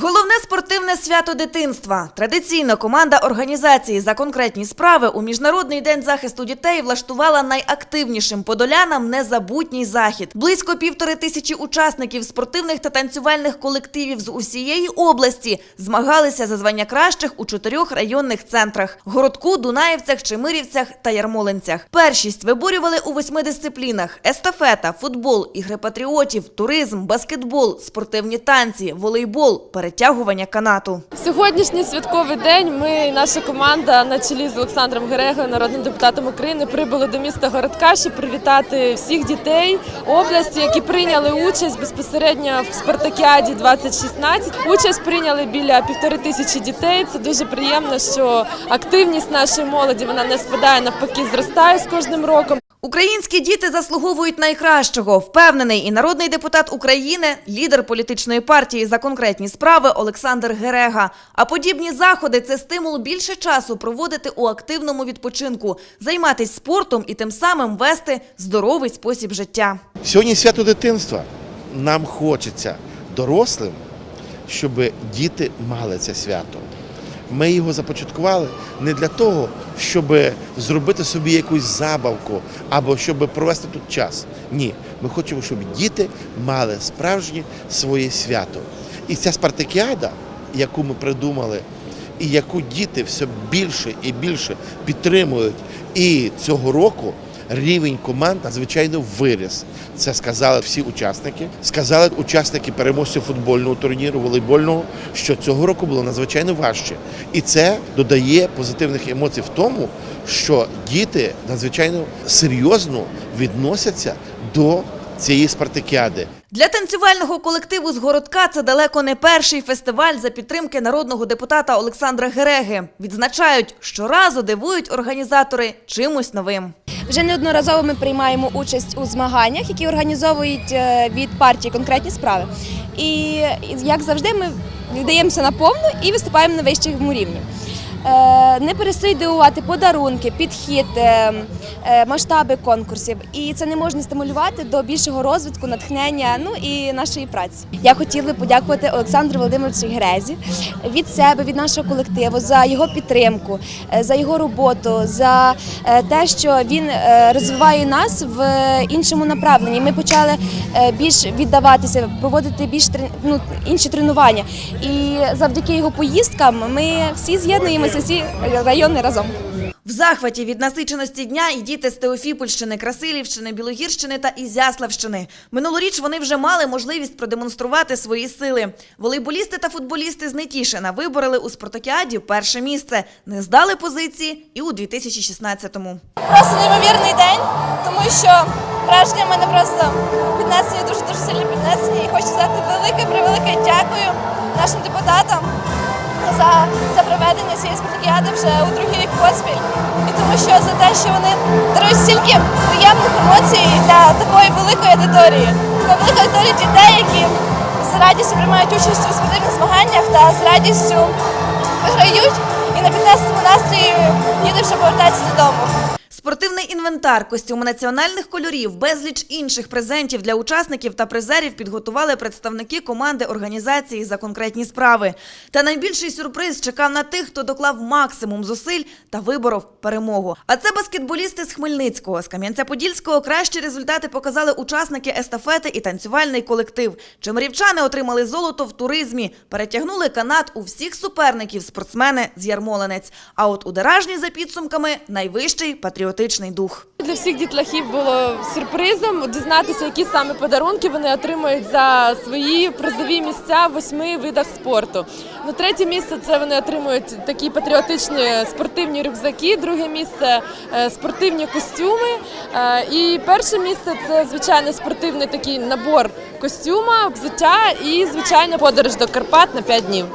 Головне спортивне свято дитинства. Традиційно команда організації за конкретні справи у Міжнародний день захисту дітей влаштувала найактивнішим подолянам незабутній захід. Близько півтори тисячі учасників спортивних та танцювальних колективів з усієї області змагалися за звання кращих у чотирьох районних центрах: Городку, Дунаєвцях, Чемирівцях та Ярмолинцях. Першість виборювали у восьми дисциплінах: естафета, футбол, ігри патріотів, туризм, баскетбол, спортивні танці, волейбол, перетягування канату. Сьогоднішній святковий день ми, наша команда на чолі з Олександром Герегою, народним депутатом України, прибули до міста Городка, щоб привітати всіх дітей області, які прийняли участь безпосередньо в Спартакіаді 2016. Участь прийняли біля півтори тисячі дітей. Це дуже приємно, що активність нашої молоді вона не спадає, навпаки, зростає з кожним роком. Українські діти заслуговують найкращого, впевнений і народний депутат України, лідер політичної партії за конкретні справи Олександр Герега. А подібні заходи це стимул більше часу проводити у активному відпочинку, займатися спортом і тим самим вести здоровий спосіб життя. Сьогодні свято дитинства. Нам хочеться дорослим, щоб діти мали це свято. Ми його започаткували не для того, щоб зробити собі якусь забавку або щоб провести тут час. Ні, ми хочемо, щоб діти мали справжнє своє свято. І ця спартакіада, яку ми придумали, і яку діти все більше і більше підтримують, і цього року рівень команд надзвичайно виріс. Це сказали всі учасники. Сказали учасники переможців футбольного турніру, волейбольного, що цього року було надзвичайно важче. І це додає позитивних емоцій в тому, що діти надзвичайно серйозно відносяться до цієї спартакіади. Для танцювального колективу з городка це далеко не перший фестиваль за підтримки народного депутата Олександра Гереги. Відзначають, щоразу дивують організатори чимось новим. Вже неодноразово ми приймаємо участь у змаганнях, які організовують е, від партії конкретні справи. І як завжди, ми віддаємося на повну і виступаємо на вищому рівні. Е, Не перестають дивувати подарунки, підхід, е, е, масштаби конкурсів, і це не можна стимулювати до більшого розвитку, натхнення, ну і нашої праці. Я хотіла подякувати Олександру Володимировичу Грезі від себе, від нашого колективу за його підтримку, за його роботу, за те, що він розвиває нас в іншому направленні. Ми почали більш віддаватися, проводити більш ну, інші тренування. І завдяки його поїздкам ми всі з'єднуємося, всі райони разом. В захваті від насиченості дня і діти з Теофіпольщини, Красилівщини, Білогірщини та Ізяславщини. Минулоріч вони вже мали можливість продемонструвати свої сили. Волейболісти та футболісти з Нетішина вибороли у Спартакіаді перше місце, не здали позиції і у 2016-му. Просто неймовірний день, тому що враження в мене просто піднесені, дуже дуже сильно піднесені. І хочу сказати велике, превелике дякую нашим депутатам за, за проведення цієї спартакіади вже у другий рік поспіль. І тому що за те, що вони дарують стільки приємних емоцій для такої великої аудиторії, такої великої аудиторії дітей, які з радістю приймають участь у спортивних змаганнях та з радістю виграють. І на піднесеному настрої їдуть, вже повертатися додому. Інвентар, костюми національних кольорів, безліч інших презентів для учасників та призерів підготували представники команди організації за конкретні справи. Та найбільший сюрприз чекав на тих, хто доклав максимум зусиль та виборов перемогу. А це баскетболісти з Хмельницького. З Кам'янця-Подільського кращі результати показали учасники естафети і танцювальний колектив. Чемерівчани отримали золото в туризмі, перетягнули канат у всіх суперників спортсмени з Ярмолинець. А от у Деражні за підсумками найвищий патріотичний дух. Для всіх дітлахів було сюрпризом дізнатися, які саме подарунки вони отримають за свої призові місця в восьми видах спорту. Ну, третє місце це вони отримують такі патріотичні спортивні рюкзаки. Друге місце е, спортивні костюми. Е, І перше місце це звичайно спортивний такий набор костюма, взуття і звичайно подорож до Карпат на 5 днів.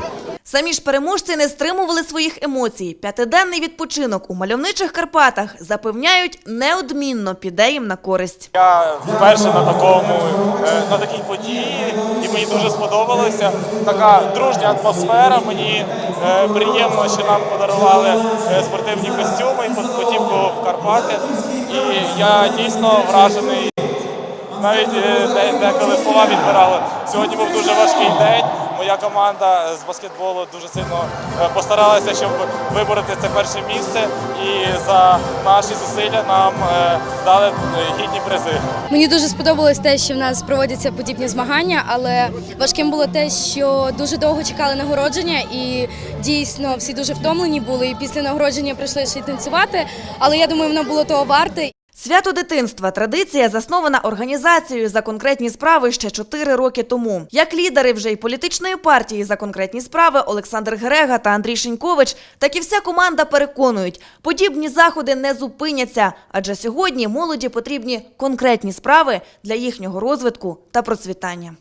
Самі ж переможці не стримували своїх емоцій. П'ятиденний відпочинок у мальовничих Карпатах запевняють неодмінно піде їм на користь. Я вперше на такому е, на такій події, і мені дуже сподобалося. Така дружня атмосфера. Мені е, приємно, що нам подарували е, спортивні костюми і потівку в Карпати. І я дійсно вражений. Навіть деколи слова відбирали. Сьогодні був дуже важкий день. Моя команда з баскетболу дуже сильно е, постаралася, щоб вибороти це перше місце. І за наші зусилля нам е, дали е, гідні призи. Мені дуже сподобалось те, що в нас проводяться подібні змагання, але важким було те, що дуже довго чекали нагородження, і дійсно всі дуже втомлені були. І після нагородження прийшли ще й танцювати. Але я думаю, воно було того варте. Свято дитинства традиція заснована організацією за конкретні справи ще чотири роки тому. Як лідери вже й політичної партії за конкретні справи Олександр Грега та Андрій Шинькович, так і вся команда переконують, подібні заходи не зупиняться, адже сьогодні молоді потрібні конкретні справи для їхнього розвитку та процвітання.